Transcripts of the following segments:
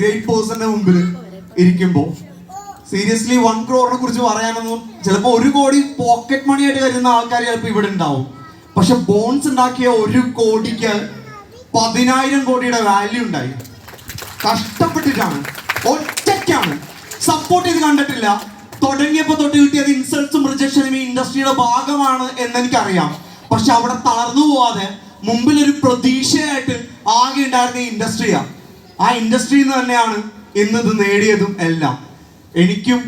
Great പേഴ്സന്റെ മുമ്പിൽ ഇരിക്കുമ്പോൾ seriously one ക്രോറിനെ കുറിച്ച് പറയാനൊന്നും ചിലപ്പോൾ ഒരു കോടി പോക്കറ്റ് മണി ആയിട്ട് കരുതുന്ന ആൾക്കാർ ചിലപ്പോൾ ഇവിടെ ഉണ്ടാവും. പക്ഷെ ബോൺസ് ഉണ്ടാക്കിയ ഒരു കോടിക്ക് പതിനായിരം കോടിയുടെ വാല്യൂ ഉണ്ടായി. കഷ്ടപ്പെട്ടിട്ടാണ്. ഒറ്റയ്ക്കാണ്. സപ്പോർട്ട് ചെയ്ത് കണ്ടിട്ടില്ല. തുടങ്ങിയപ്പോൾ തൊട്ട് കിട്ടിയത് ഇൻസൾട്ട്സും റിജക്ഷനും ഈ ഇൻഡസ്ട്രിയുടെ ഭാഗമാണ് എന്ന് എനിക്കറിയാം. പക്ഷെ അവിടെ തളർന്നു പോവാതെ മുമ്പിൽ ഒരു പ്രതീക്ഷയായിട്ട് ആകെ ഉണ്ടായിരുന്ന ഈ ഇൻഡസ്ട്രിയാണ് ആ ഇൻഡസ്ട്രിയിൽ നിന്ന് തന്നെയാണ് ഇന്ന് ഇത് നേടിയതും എല്ലാം. എനിക്കും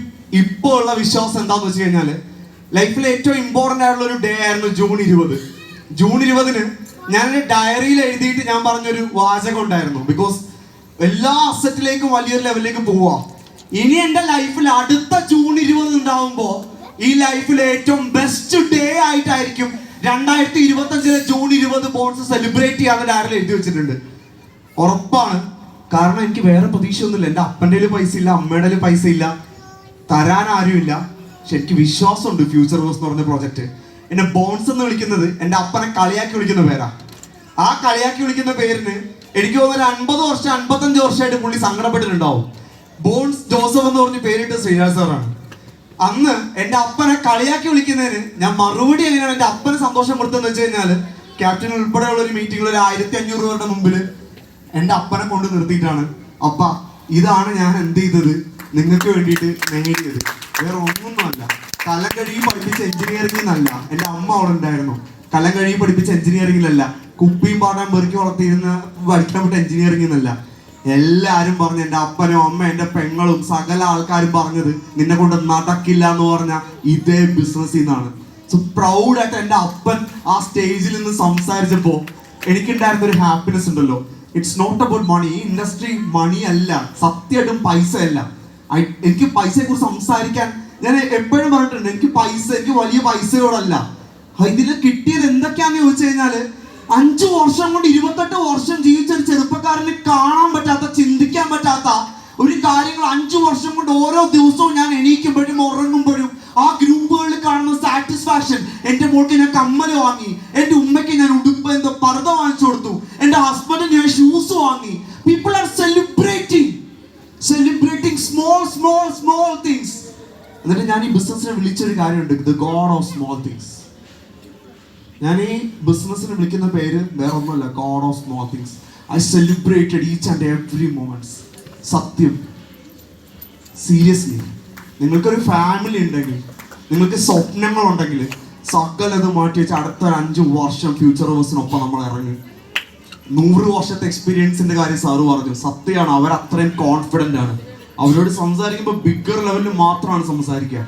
ഇപ്പോൾ ഉള്ള വിശ്വാസം എന്താന്ന് വെച്ച് കഴിഞ്ഞാൽ ലൈഫിലെ ഏറ്റവും ഇമ്പോർട്ടന്റ് ആയിട്ടുള്ള ഒരു ഡേ ആയിരുന്നു ജൂൺ ഇരുപത്. ജൂൺ ഇരുപതിന് ഞാൻ ഡയറിയിൽ എഴുതിയിട്ട് ഞാൻ പറഞ്ഞൊരു വാചകം ഉണ്ടായിരുന്നു. ബിക്കോസ് എല്ലാ അസറ്റിലേക്കും വലിയൊരു ലെവലിലേക്ക് പോവാ. ഇനി എന്റെ ലൈഫിൽ അടുത്ത ജൂൺ ഇരുപത് ഉണ്ടാവുമ്പോൾ ഈ ലൈഫിലെ ഏറ്റവും ബെസ്റ്റ് ഡേ ആയിട്ടായിരിക്കും രണ്ടായിരത്തി ഇരുപത്തി അഞ്ചിലെ ജൂൺ ഇരുപത് ബോൺസ് സെലിബ്രേറ്റ് ചെയ്യാൻ ഡയറിയിൽ എഴുതി വെച്ചിട്ടുണ്ട്. ഉറപ്പാണ് കാരണം എനിക്ക് വേറെ പ്രതീക്ഷയൊന്നുമില്ല. എന്റെ അപ്പന്റെ പൈസ ഇല്ല അമ്മയുടെ പൈസ ഇല്ല. തരാൻ ആരുമില്ല പക്ഷെ എനിക്ക് വിശ്വാസമുണ്ട് ഫ്യൂച്ചർ ഹോസ് എന്ന് പറഞ്ഞ പ്രോജക്റ്റ് എന്നെ ബോൺസ് എന്ന് വിളിക്കുന്നത് എന്റെ അപ്പനെ കളിയാക്കി വിളിക്കുന്ന പേരാ. ആ കളിയാക്കി വിളിക്കുന്ന പേരിന് എനിക്ക് തോന്നുന്നു ഒരു അൻപത് വർഷം അൻപത്തഞ്ച് വർഷമായിട്ട് പുള്ളി സങ്കടപ്പെട്ടിട്ടുണ്ടാവും. ബോൺസ് ജോസഫ് എന്ന് പറഞ്ഞ് പേരിട്ട് ശ്രീരാജ് സാറാണ് അന്ന് എന്റെ അപ്പനെ കളിയാക്കി വിളിക്കുന്നതിന് ഞാൻ മറുപടി എങ്ങനെയാണ് എന്റെ അപ്പന് സന്തോഷം കൊടുത്തതെന്ന് വെച്ച് കഴിഞ്ഞാൽ ക്യാപ്റ്റൻ ഉൾപ്പെടെയുള്ള ഒരു മീറ്റിംഗിൽ ഒരു ആയിരത്തി അഞ്ഞൂറ് പേരുടെ മുമ്പിൽ എന്റെ അപ്പനെ കൊണ്ട് നിർത്തിയിട്ടാണ്. അപ്പ ഇതാണ് ഞാൻ എന്ത് ചെയ്തത്? നിങ്ങൾക്ക് വേണ്ടിയിട്ട് നേടിയത് വേറെ ഒന്നൊന്നുമല്ല കലങ്കഴി പഠിപ്പിച്ച എഞ്ചിനീയറിംഗിൽ നിന്നല്ല എന്റെ അമ്മ അവിടെ ഉണ്ടായിരുന്നു. കലങ്കഴി പഠിപ്പിച്ച എഞ്ചിനീയറിംഗിലല്ല കുപ്പിയും പാടാൻ പെറുക്കി വളർത്തിയിരുന്ന പഠിക്കാൻ വിട്ട എഞ്ചിനീയറിംഗിൽ നിന്നല്ല എല്ലാരും പറഞ്ഞു എന്റെ അപ്പനും അമ്മ എന്റെ പെങ്ങളും സകല ആൾക്കാരും പറഞ്ഞത് നിന്നെ കൊണ്ട് നടക്കില്ല എന്ന് പറഞ്ഞ ഇതേ ബിസിനസ്സിൽ നിന്നാണ് സോ പ്രൗഡായിട്ട് എന്റെ അപ്പൻ ആ സ്റ്റേജിൽ നിന്ന് സംസാരിച്ചപ്പോൾ എനിക്കുണ്ടായിരുന്ന ഒരു ഹാപ്പിനെസ് ഉണ്ടല്ലോ. It's not about money industry money അല്ല. സത്യമായിട്ടും പൈസ അല്ല എനിക്ക് പൈസയെ കുറിച്ച് സംസാരിക്കാൻ ഞാൻ എപ്പോഴും പറഞ്ഞിട്ടുണ്ട് എനിക്ക് പൈസ എനിക്ക് വലിയ പൈസയോടല്ല. ഇതിൽ കിട്ടിയത് എന്തൊക്കെയാന്ന് ചോദിച്ചു കഴിഞ്ഞാൽ അഞ്ചു വർഷം കൊണ്ട് ഇരുപത്തെട്ട് വർഷം ജീവിച്ച ഒരു ചെറുപ്പക്കാരന് കാണാൻ പറ്റാത്ത ചിന്തിക്കാൻ പറ്റാത്ത ഒരു കാര്യങ്ങൾ അഞ്ചു വർഷം കൊണ്ട് ഓരോ ദിവസവും ഞാൻ എണീക്കുമ്പോഴും ഉറങ്ങുമ്പോഴും ആ ഗ്രൂപ്പുകളിൽ കാണുന്ന സാറ്റിസ്ഫാക്ഷൻ എന്റെ മോൾക്ക് ഞാൻ കമ്മൽ വാങ്ങി എന്റെ ഉമ്മയ്ക്ക് ഞാൻ ഉടുപ്പ് എന്തോ സ്മോൾ സ്മോൾ സ്മോൾ തിങ്സ് എന്നിട്ട് ഞാൻ ഈ ബിസിനസ്സിനെ വിളിച്ചൊരു കാര്യമുണ്ട്. The god of small things ഞാൻ ഈ ബിസിനസ്സിനെ വിളിക്കുന്ന പേര് വേറെ ഒന്നുമല്ല god of small things I celebrated each and every moments സത്യം. സീരിയസ്ലി നിങ്ങൾക്കൊരു ഫാമിലി ഉണ്ടെങ്കിൽ നിങ്ങൾക്ക് സ്വപ്നങ്ങൾ ഉണ്ടെങ്കിൽ സകലത് മാറ്റി വെച്ച് അടുത്ത ഒരു അഞ്ച് വർഷം ഫ്യൂച്ചർ ബസ്സിനൊപ്പം നമ്മൾ ഇറങ്ങി. നൂറ് വർഷത്തെ എക്സ്പീരിയൻസിന്റെ കാര്യം സാറ് പറഞ്ഞു. സത്യമാണ് അവർ അത്രയും കോൺഫിഡന്റ് ആണ്. അവരോട് സംസാരിക്കുമ്പോൾ ബിഗർ ലെവലിൽ മാത്രമാണ് സംസാരിക്കുക.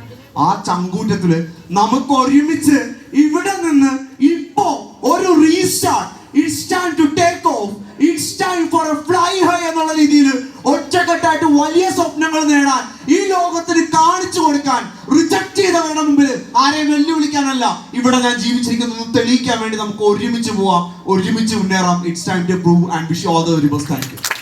ആ ചങ്കൂറ്റത്തിൽ നമുക്ക് ഒരുമിച്ച് ഇവിടെ നിന്ന് ഇപ്പോ ഒരു restart it's time to take off it's time for a fly high എന്നുള്ള രീതിയിൽ ഒറ്റക്കെട്ടായിട്ട് വലിയ സ്വപ്നങ്ങൾ നേടാൻ ഈ ലോകത്തിന് കാണിച്ചു കൊടുക്കാൻ റിജക്ട് ചെയ്തവരുടെ മുമ്പിൽ ആരെയും വെല്ലുവിളിക്കാനല്ല. ഇവിടെ ഞാൻ ജീവിച്ചിരിക്കുന്നത് തെളിയിക്കാൻ വേണ്ടി നമുക്ക് ഒരുമിച്ച് പോവാം ഒരുമിച്ച് മുന്നേറാം. It's time to prove and wish all the very best thank you